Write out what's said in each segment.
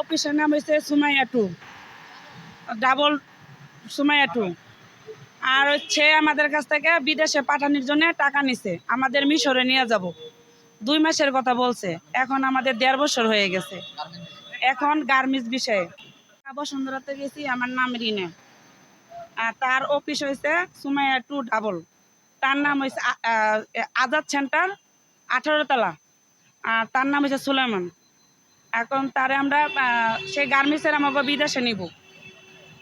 অফিসের নাম হয়েছে Sumaiya two. Double Sumaiya two. আর হচ্ছে আমাদের কাছ থেকে বিদেশে পাঠানোর জন্য টাকা নিছে। আমাদের মিশরে নিয়ে যাব। দুই মাসের কথা বলছে। এখন আমাদের দেড় বছর হয়ে গেছে। এখন গার্মেন্টস বিষয়ে। বসুন্ধরাতে গেছি, আমার নাম রিনা। আর তার অফিস হয়েছে সুমাইয়া টু ডাবল। তার নাম হয়েছে আজাদ সেন্টার আঠারো তলা আর তার নাম হয়েছে সুলেমান। এখন তারে আমরা সেই গার্মেন্টসের আমাকে বিদেশে নিব।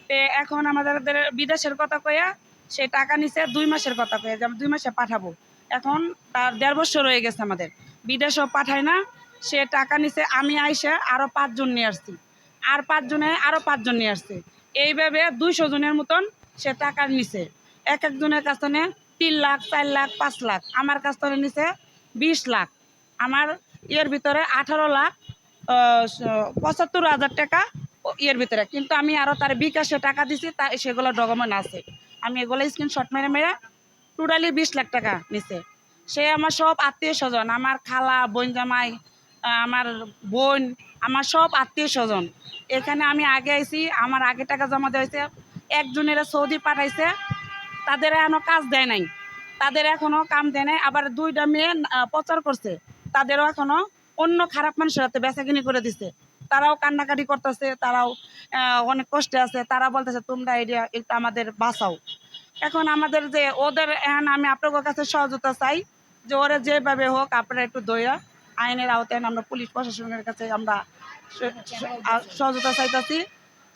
তে এখন আমাদের বিদেশের কথা কয়া সে টাকা নিছে দুই মাসের কথা কয়া যে দুই মাসে পাঠাবো। এখন তার দেড় বছর হয়ে গেছে আমাদের। বিদেশেও পাঠায় না, সে টাকা নিছে, আমি আইসে আরও পাঁচজন নিয়ে আসছি। আর পাঁচজনে আরও পাঁচজন নিয়ে আসছে। এইভাবে দুইশো জনের মতন সে টাকা নিছে। এক একজনের কাছ থেকে তিন লাখ, চার লাখ, পাঁচ লাখ। আমার কাছ থেকে নিছে বিশ লাখ। আমার ইয়ের ভিতরে আঠারো লাখ পঁচাত্তর হাজার টাকা ইয়ের ভিতরে। কিন্তু আমি আরও তার বিকাশে টাকা দিছি, তা সেগুলো ডকুমেন্ট আছে। আমি এগুলো স্ক্রিনশট মেরে মেরে টোটালি বিশ লাখ টাকা নিছে। সে আমার সব আত্মীয় স্বজন, আমার খালা, বোন জামাই আমার বোন, আমার সব আত্মীয় স্বজন। এখানে আমি আগে আইছি, আমার আগে টাকা জমা দেওয়া হয়েছে। একজনের সৌদি পাঠাইছে, তাদের এখনও কাজ দেয় নাই। তাদের এখনও কাম দেয় নাই। আবার দুইটা মেয়ে প্রচার করছে। তাদেরও এখনও অন্য খারাপ মানুষের হাতে বেচাকিনি করে দিছে। তারাও কান্নাকাটি করতেছে, তারাও অনেক কষ্টে আছে। তারা বলতেছে, তোমরা এটা একটু আমাদের বাঁচাও। এখন আমাদের যে, ওদের, এখন আমি আপনাদের কাছে সহযোগিতা চাই যে, ওরা যেভাবে হোক আপনারা একটু দইয়া আইনের আওতায় আমরা পুলিশ প্রশাসনের কাছে আমরা সহযোগিতা চাইতেছি,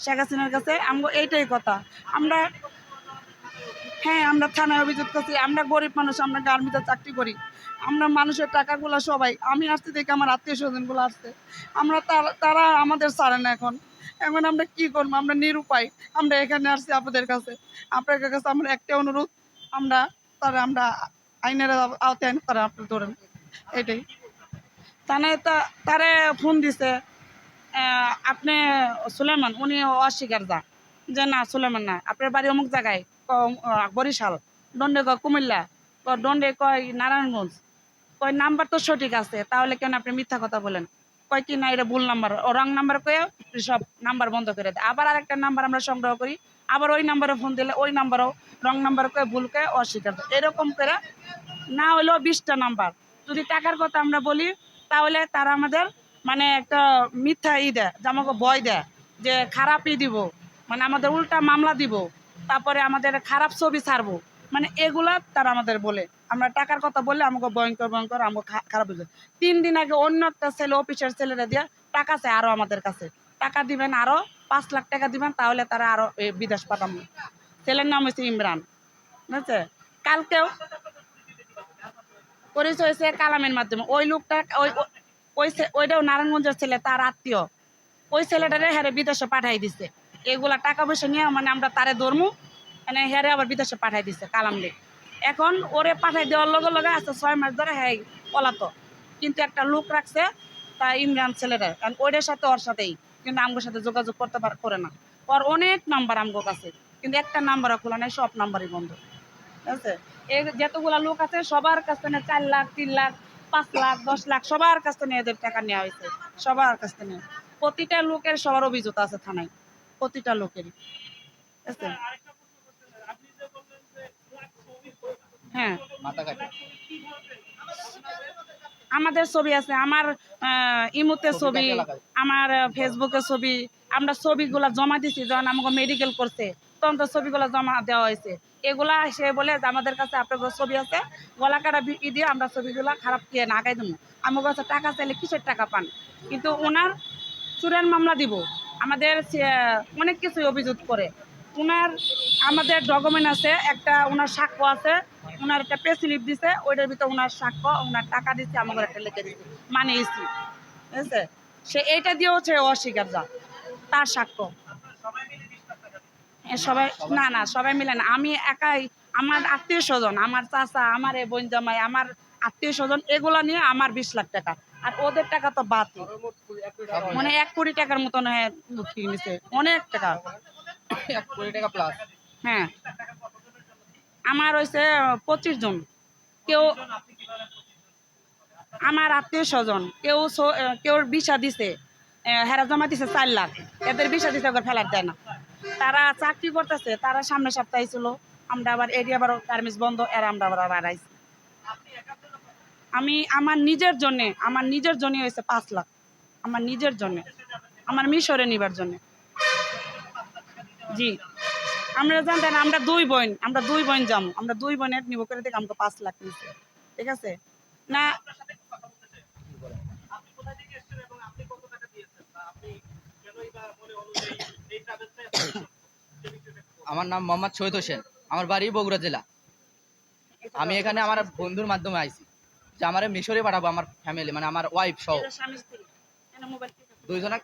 শেখ হাসিনার কাছে। আমরা এইটাই কথা। আমরা হ্যাঁ আমরা থানায় অভিযোগ করছি, আমরা গরিব মানুষ, আমরা গার্মেন্টে চাকরি করি। আমরা মানুষের টাকাগুলো সবাই, আমি আসছি দেখি আমার আত্মীয় স্বজনগুলো আসছে। আমরা তারা তারা আমাদের ছাড়ে না এখন। এখন আমরা কি করব? আমরা নিরুপায়। আমরা এখানে আসছি আপনাদের কাছে। আপনাদের কাছে আমরা একটা অনুরোধ, আমরা, তারা আমরা আইনের আওতায় তারা আপনি ধরেন। এটাই। তা, তারে ফোন দিছে আপনি সুলেমান, উনি অস্বীকার যা। যে না, সুলেমান না, আপনার বাড়ি অমুক জায়গায়। বরিশাল। দণ্ডে কয় কুমিল্লা দণ্ডে কয় নারায়ণগঞ্জ। কয় নাম্বার তো সঠিক আছে, তাহলে কেন আপনি মিথ্যা কথা বলেন? কয় কি না, এটা ভুল নাম্বার। ও রং নাম্বার কয়ে সব নাম্বার বন্ধ করে দেয়। আবার আরেকটা নাম্বার আমরা সংগ্রহ করি, আবার ওই নাম্বারে ফোন দিলে ওই নাম্বারও রং নাম্বার কয়ে ভুল কয়ে অস্বীকার এরকম করে না হলেও বিশটা নাম্বার। যদি টাকার কথা আমরা বলি, তাহলে তারা আমাদের মানে একটা মিথ্যা ই দেয়, যে আমাকে ভয় দেয়, যে খারাপই দিব মানে আমাদের উল্টা মামলা দিব। তারপরে আমাদের খারাপ ছবি ছাড়বো। মানে এগুলা তারা আমাদের বলে। আমরা টাকার কথা বললে আমাকে ভয়ঙ্কর ভয়ঙ্কর, আমাকে খারাপ হয়ে। তিন দিন আগে অন্য একটা ছেলে অফিসের ছেলেরা দিয়ে টাকা চায় আরও আমাদের কাছে। টাকা দিবেন আরও, পাঁচ লাখ টাকা দিবেন, তাহলে তারা আরও বিদেশ পাঠাবো ছেলের নাম হচ্ছে ইমরান। বুঝছে? কালকেও পরিচয় হয়েছে কালামের মাধ্যমে। ওই লোকটা, ওই ওই- ওই ওইটাও নারায়ণগঞ্জের ছেলে, তার আত্মীয়। ওই ছেলেটারে হ্যারে বিদেশে পাঠাই দিছে। এগুলা টাকা পয়সা নিয়ে মানে আমরা তারে ধরমু। মানে হ্যারে আবার বিদেশে পাঠাই দিছে কালামরে এখন ওরে পাঠাই দেওয়ার লগে লগে আছে ছয় মাস ধরে হ্যাঁ পলাতো কিন্তু একটা লোক রাখছে, তা ইমরান ছেলেরা। কারণ ওইটার সাথে ওর সাথেই। কিন্তু আমগোর সাথে যোগাযোগ করতে পার করে না। ওর অনেক নাম্বার আমগো কাছে। কিন্তু একটা নাম্বারও খোলা নাই, সব নাম্বারই বন্ধ। ঠিক আছে? এই যতগুলা লোক আছে, সবার কাছ থেকে চার লাখ, তিন লাখ, পাঁচ লাখ, দশ লাখ, সবার কাছ থেকে এদের টাকা নেওয়া হয়েছে। সবার কাছ থেকে। প্রতিটা লোকের সবার অভিযোগ আছে থানায়। প্রতিটা লোকেরই। আছে? হ্যাঁ। আমাদের ছবি আছে আমার ইমুতে ছবি? আমার ফেসবুকে ছবি আমরা ছবিগুলা জমা দিছি যখন আমাকে মেডিকেল করছে তখন তো ছবিগুলো জমা দেওয়া হয়েছে। এগুলা সে বলে যে আমাদের কাছে আপনার ছবি আছে গলা কাটা বিক্রি দিয়ে আমরা ছবিগুলা খারাপ দিয়ে না আগাই দেবো। আমার কাছে টাকা চাইলে কিসের টাকা পান? কিন্তু ওনার চুরান মামলা দিব। আমাদের অনেক কিছু অভিযোগ করে। ওনার আমাদের ডকুমেন্ট আছে, একটা ওনার সাক্ষ্য আছে ওনার একটা পে স্লিপ দিছে, ওইটার ভিতরে ওনার সাক্ষ্য ওনার টাকা দিচ্ছে আমাকে একটা লিখে দিচ্ছে মানে ইসি ঠিক সে এইটা দিয়েও সে অস্বীকার যা, তার সাক্ষ্য। সবাই, না না, সবাই মিলে না। আমি একাই আমার আত্মীয় স্বজন আমার চাচা আমার এ বোন জামাই আমার আত্মীয় স্বজন এগুলা নিয়ে আমার বিশ লাখ টাকা। আর ওদের টাকা তো বাতি মানে এক কোটি টাকার মতন হ্যাঁ নিছে। অনেক টাকা। এক কোটি টাকা প্লাস হ্যাঁ। আমার হয়েছে পঁচিশ জন। কেউ আমার আত্মীয় স্বজন কেউ কেউ বিষা দিছে হেরা জমা দিছে চার লাখ। এদের বিষয় দিছে ওকে ফেলার দেয় না। তারা চাকরি করতেছে তারা সামনে সপ্তাহে ছিল। আমরা আবার এটি আবার গার্মেন্টস বন্ধ, এরা আমরা আবার আইছি আমি আমার নিজের জন্যে, আমার নিজের জন্য হয়েছে পাঁচ লাখ। আমার নিজের জন্য, আমার মিশরে নিবার জন্য। জি। আমরা জানতেন আমরা দুই বোন, আমরা দুই বোন যাব আমরা দুই বোনের নিব করে দেখে আমাকে পাঁচ লাখ নিচ্ছে ঠিক আছে? না, আমার নাম মোহাম্মদ শহীদ হোসেন। আমার বাড়ি বগুড়া জেলা। আমি এখানে আমার বন্ধুর মাধ্যমে আইছি যে আমার মিশরে পাঠাবো আমার ফ্যামিলি মানে আমার ওয়াইফ সহ। দুইজনে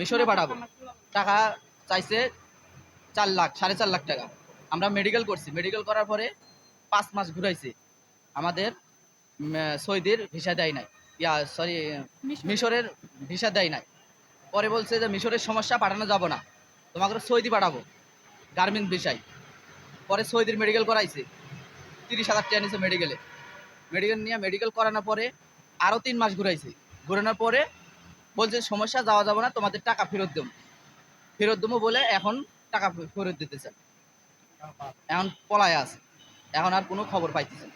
মিশরে পাঠাবো। টাকা চাইছে চার লাখ সাড়ে চার লাখ টাকা। আমরা মেডিকেল করছি। মেডিকেল করার পরে পাঁচ মাস ঘুরাইছি। আমাদের সৌদির ভিসা দেয় নাই। ইয়া সরি মিশরের ভিসা দেয় নাই। পরে বলছে যে মিশরের সমস্যা পাঠানো যাব না। তোমাকে সৌদি পাঠাবো। গার্মেন্ট ভিসায় পরে সৌদির মেডিকেল করাইছে। তিরিশ হাজার টাকা নিয়েছে মেডিকেলে মেডিকেল নিয়ে মেডিকেল করানোর পরে আরও তিন মাস ঘুরাইছে। ঘুরানোর পরে বলছে, সমস্যা, যাওয়া যাবে না, তোমাদের টাকা ফেরত দেবো। ফেরত দেবো বলে এখন টাকা ফেরত দিতেছে। এখন পলায় আছে। এখন আর কোনো খবর পাইতেছে না।